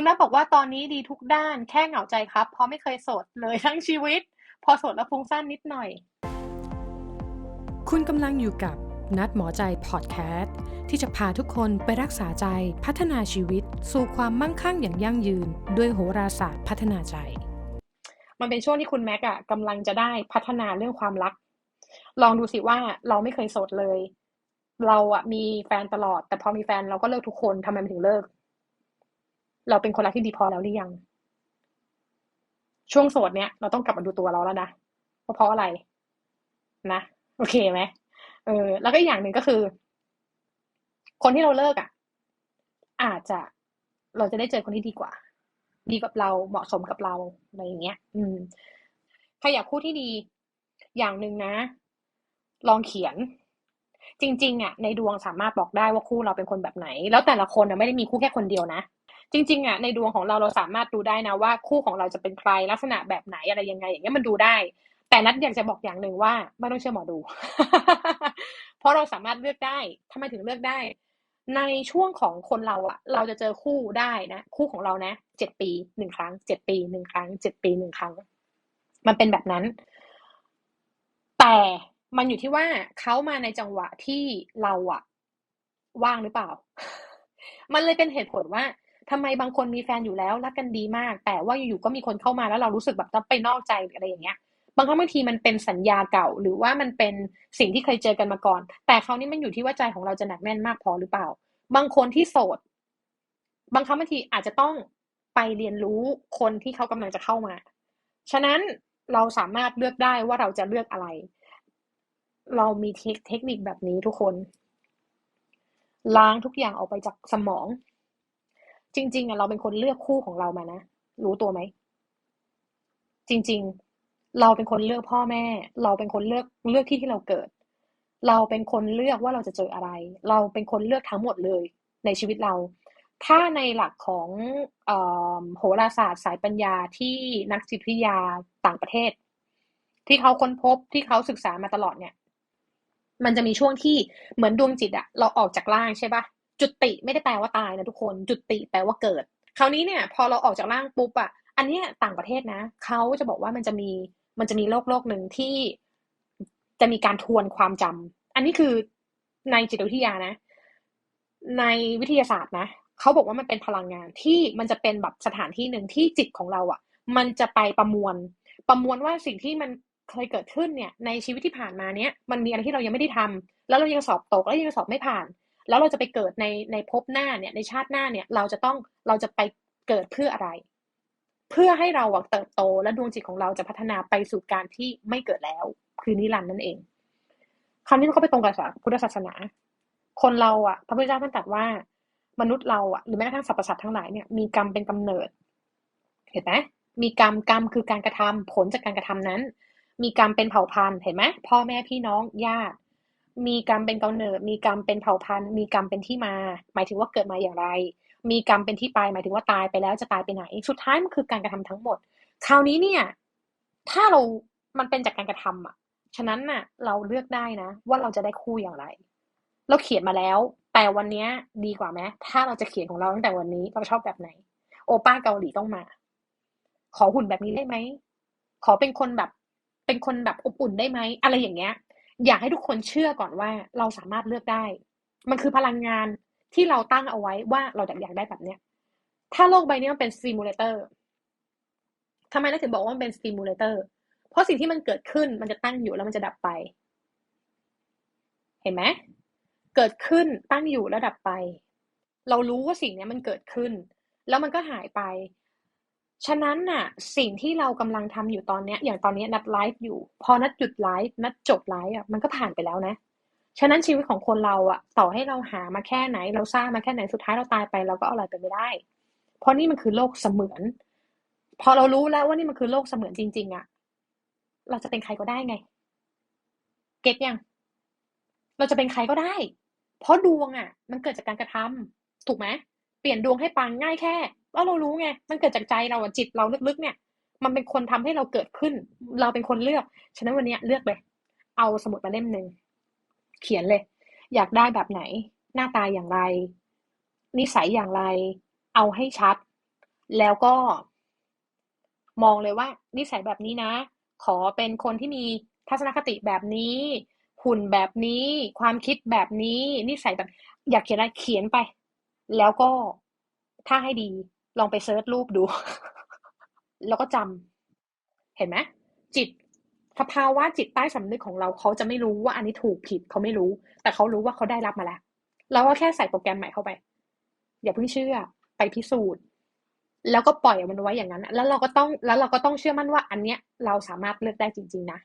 คุณนัทบอกว่าตอนนี้ดีทุกด้านแค่เหงาใจครับ เพราะไม่เคยโสดเลยทั้งชีวิต พอโสดแล้วฟุ้งซ่านนิดหน่อย คุณกำลังอยู่กับนัดหมอใจพอดแคสต์ที่จะพาทุกคนไปรักษาใจพัฒนาชีวิต สู่ความมั่งคั่งอย่างยั่งยืน ด้วยโหราศาสตร์พัฒนาใจ มันเป็นช่วงที่คุณแม็กอะกำลังจะได้พัฒนาเรื่องความรัก ลองดูสิว่าเราไม่เคยโสดเลย เราอะมีแฟนตลอด แต่พอมีแฟนเราก็เลิกทุกคนทำไมมันถึงเลิก เราเป็นคนรักที่ดีพอแล้วหรือยัง ช่วงโสดเนี้ยเราต้องกลับมาดูตัวเราแล้วนะว่าเพราะอะไร นะ โอเคไหมเออ แล้วก็อย่างหนึ่งก็คือ คนที่เราเลิกอะ อาจจะเราจะได้เจอคนที่ดีกว่า ดีกับเราเหมาะสมกับเราอะไรอย่างเงี้ย อืมใครอยากคู่ที่ดี อย่างหนึ่งนะ ลองเขียน จริง ๆอะในดวงสามารถบอกได้ว่าคู่เราเป็นคนแบบไหน แล้วแต่ละคนอะไม่ได้มีคู่แค่คนเดียวนะ จริงๆอะในดวงของเราเราสามารถดูได้นะว่าคู่ของเราจะเป็นใครลักษณะแบบไหนอะไรยังไง อย่างเงี้ยมันดูได้ แต่นัดอยากจะบอกอย่างหนึ่งว่าไม่ต้องเชื่อหมอดู เพราะเราสามารถเลือกได้ทำไมถึงเลือกได้ ในช่วงของคนเราอะ เราจะเจอคู่ได้นะคู่ของเรานะเจ็ดปีหนึ่งครั้งเจ็ดปีหนึ่งครั้งเจ็ดปีหนึ่งครั้ง มันเป็นแบบนั้น แต่มันอยู่ที่ว่าเขามาในจังหวะที่เราอะว่างหรือเปล่า มันเลยเป็นเหตุผลว่า ทำไมบางคนมีแฟนอยู่แล้วรักกันดีมาก แต่ว่าอยู่ๆก็มีคนเข้ามาแล้วเรารู้สึกแบบต้องไปนอกใจอะไรอย่างเงี้ยบางครั้งบางทีมันเป็นสัญญาเก่า หรือว่ามันเป็นสิ่งที่เคยเจอกันมาก่อน แต่คราวนี้มันอยู่ที่ว่าใจของเราจะหนักแน่นมากพอหรือเปล่า บางคนที่โสด บางครั้งบางทีอาจจะต้องไปเรียนรู้คนที่เขากำลังจะเข้ามา ฉะนั้นเราสามารถเลือกได้ว่าเราจะเลือกอะไร เรามีเทคนิคแบบนี้ทุกคน ล้างทุกอย่างออกไปจากสมอง จริงๆอะเราเป็นคนเลือกคู่ของเรามานะ รู้ตัวไหม จริง ๆ เราเป็นคนเลือกพ่อแม่ เราเป็นคนเลือกเลือกที่ที่เราเกิด เราเป็นคนเลือกว่าเราจะเจออะไร เราเป็นคนเลือกทั้งหมดเลย ในชีวิตเรา ถ้าในหลักของอโหราศาสตร์สายปัญญาที่นักจิตวิทยาต่างประเทศ ที่เขาค้นพบที่เขาศึกษามาตลอดเนี่ย มันจะมีช่วงที่เหมือนดวงจิตอะเราออกจากร่างใช่ปะ จุติไม่ได้แปลว่าตายนะทุกคน จุติแปลว่าเกิด คราวนี้เนี่ย พอเราออกจากร่างปุ๊บอะอันนี้ต่างประเทศนะเขาจะบอกว่ามันจะมีมันจะมีโลกโลกหนึ่งที่จะมีการทวนความจำอันนี้คือในจิตวิทยานะ ในวิทยาศาสตร์นะเขาบอกว่ามันเป็นพลังงานที่มันจะเป็นแบบสถานที่หนึ่งที่จิตของเราอะ่ะ มันจะไปประมวล ประมวลว่าสิ่งที่มันเคยเกิดขึ้นเนี่ย ในชีวิตที่ผ่านมาเนี้ยมันมีอะไรที่เรายังไม่ได้ทำแล้วเรายังสอบตกแล้วยังสอบไม่ผ่าน แล้วเราจะไปเกิดในในภพหน้าเนี่ยในชาติหน้าเนี่ยเราจะต้องเราจะไปเกิดเพื่ออะไร เพื่อให้เราเติบโตและดวงจิตของเราจะพัฒนาไปสู่การที่ไม่เกิดแล้ว คือนิรันดร์นั่นเองคำนี้มันก็ไปตรงกับพุทธศาสนา คนเราอะพระพุทธเจ้าท่านตรัสว่ามนุษย์เราอะหรือแม้กระทั่งสรรพสัตว์ทั้งหลายเนี่ยมีกรรมเป็นกำเนิด เห็นไหมมีกรรมกรรมคือการกระทำผลจากการกระทำนั้น มีกรรมเป็นเผ่าพันธุ์เห็นไหมพ่อแม่พี่น้องญาติ มีกรรมเป็นกำเนิดมีกรรมเป็นเผ่าพันธุ์ มีกรรมเป็นที่มา หมายถึงว่าเกิดมาอย่างไร มีกรรมเป็นที่ไป หมายถึงว่าตายไปแล้วจะตายไปไหน สุดท้ายมันคือการกระทำทั้งหมด คราวนี้เนี่ย ถ้าเรา มันเป็นจากการกระทำอะ ฉะนั้นน่ะ เราเลือกได้นะ ว่าเราจะได้คู่อย่างไร เราเขียนมาแล้ว แต่วันนี้ดีกว่าไหมถ้าเราจะเขียนของเราตั้งแต่วันนี้เราชอบแบบไหน โอป้าเกาหลีต้องมา ขอหุ่นแบบนี้ได้ไหม ขอเป็นคนแบบ เป็นคนแบบอบอุ่นได้ไหม อะไรอย่างเงี้ย อยากให้ทุกคนเชื่อก่อนว่าเราสามารถเลือกได้ มันคือพลังงานที่เราตั้งเอาไว้ว่าเราอยากได้แบบเนี้ย ถ้าโลกใบนี้มันเป็นสติมูเลเตอร์ทำไมเราถึงบอกว่ามันเป็นสติมูเลเตอร์เพราะสิ่งที่มันเกิดขึ้นมันจะตั้งอยู่แล้วมันจะดับไป เห็นไหมเกิดขึ้นตั้งอยู่แล้วดับไป เรารู้ว่าสิ่งนี้มันเกิดขึ้น แล้วมันก็หายไป ฉะนั้นน่ะสิ่งที่เรากำลังทำอยู่ตอนเนี้ย อย่างตอนนี้นัดไลฟ์อยู่ พอนัดหยุดไลฟ์นัดจบไลฟ์อะมันก็ผ่านไปแล้วนะ ฉะนั้นชีวิตของคนเราอะ ต่อให้เราหามาแค่ไหน เราสร้างมาแค่ไหนสุดท้ายเราตายไปเราก็เอาอะไรไปไม่ได้ เพราะนี่มันคือโลกเสมือน พอเรารู้แล้วว่านี่มันคือโลกเสมือนจริง ๆ อะ เราจะเป็นใครก็ได้ไง เก็ตยัง เราจะเป็นใครก็ได้ เพราะดวงอะ มันเกิดจากการกระทำถูกไหมเปลี่ยนดวงให้ปังง่ายแค่ ว่าเรารู้ไง มันเกิดจากใจเราจิตเราลึกๆเนี่ย มันเป็นคนทำให้เราเกิดขึ้น เราเป็นคนเลือก ฉะนั้นวันนี้เลือกเลย เอาสมุดมาเล่มหนึ่งเขียนเลย อยากได้แบบไหน หน้าตาอย่างไร นิสัยอย่างไร เอาให้ชัด แล้วก็ มองเลยว่า นิสัยแบบนี้นะ ขอเป็นคนที่มีทัศนคติแบบนี้ หุ่นแบบนี้ ความคิดแบบนี้ นิสัยแบบ อยากเขียนอะไรเขียนไป แล้วก็ถ้าให้ดี ลองไปเซิร์ชรูปดู แล้วก็จำเห็นไหมจิตสภาวะจิตใต้สำนึกของเราเขาจะไม่รู้ว่าอันนี้ถูกผิดเขาไม่รู้ แต่เขารู้ว่าเขาได้รับมาแล้วเราก็แค่ใส่โปรแกรมใหม่เข้าไป อย่าเพิ่งเชื่อ ไปพิสูจน์ แล้วก็ปล่อยมันไว้อย่างนั้น แล้วเราก็ต้องแล้วเราก็ต้องเชื่อมั่นว่า อันเนี้ยเราสามารถเลือกได้จริง ๆ นะ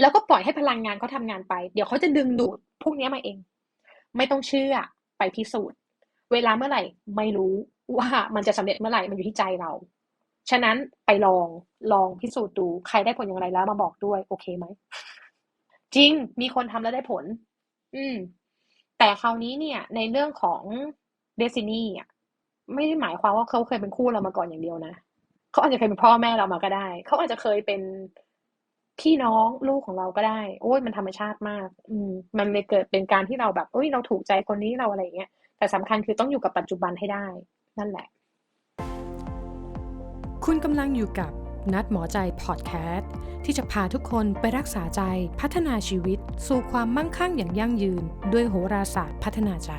แล้วก็ปล่อยให้พลังงานเขาทำงานไป เดี๋ยวเขาจะดึงดูดพวกนี้มาเอง ไม่ต้องเชื่อไปพิสูจน์ เวลาเมื่อไหร่ไม่รู้ว่ามันจะสำเร็จเมื่อไหร่มันอยู่ที่ใจเรา ฉะนั้นไปลองลองพิสูจน์ดูใครได้ผลอย่างไรแล้วมาบอกด้วย โอเคไหมจริงมีคนทำแล้วได้ผล อืม แต่คราวนี้เนี่ย ในเรื่องของ Destiny อะไม่ได้หมายความว่าเขาเคยเป็นคู่เรามาก่อนอย่างเดียวนะเขาอาจจะเคยเป็นพ่อแม่เรามาก็ได้ เขาอาจจะเคยเป็น พี่น้องลูกของเราก็ได้ โอ๊ยมันธรรมชาติมาก อืม มันเลยเกิดเป็นการที่เราแบบเฮ้ยเราถูกใจคนนี้เราอะไรอย่างเงี้ยแต่สำคัญคือต้องอยู่กับปัจจุบันให้ได้ นั่นแหละ คุณกำลังอยู่กับนัดหมอใจพอดแคสต์ที่จะพาทุกคนไปรักษาใจพัฒนาชีวิต สู่ความมั่งคั่งอย่างยั่งยืน ด้วยโหราศาสตร์พัฒนาใจ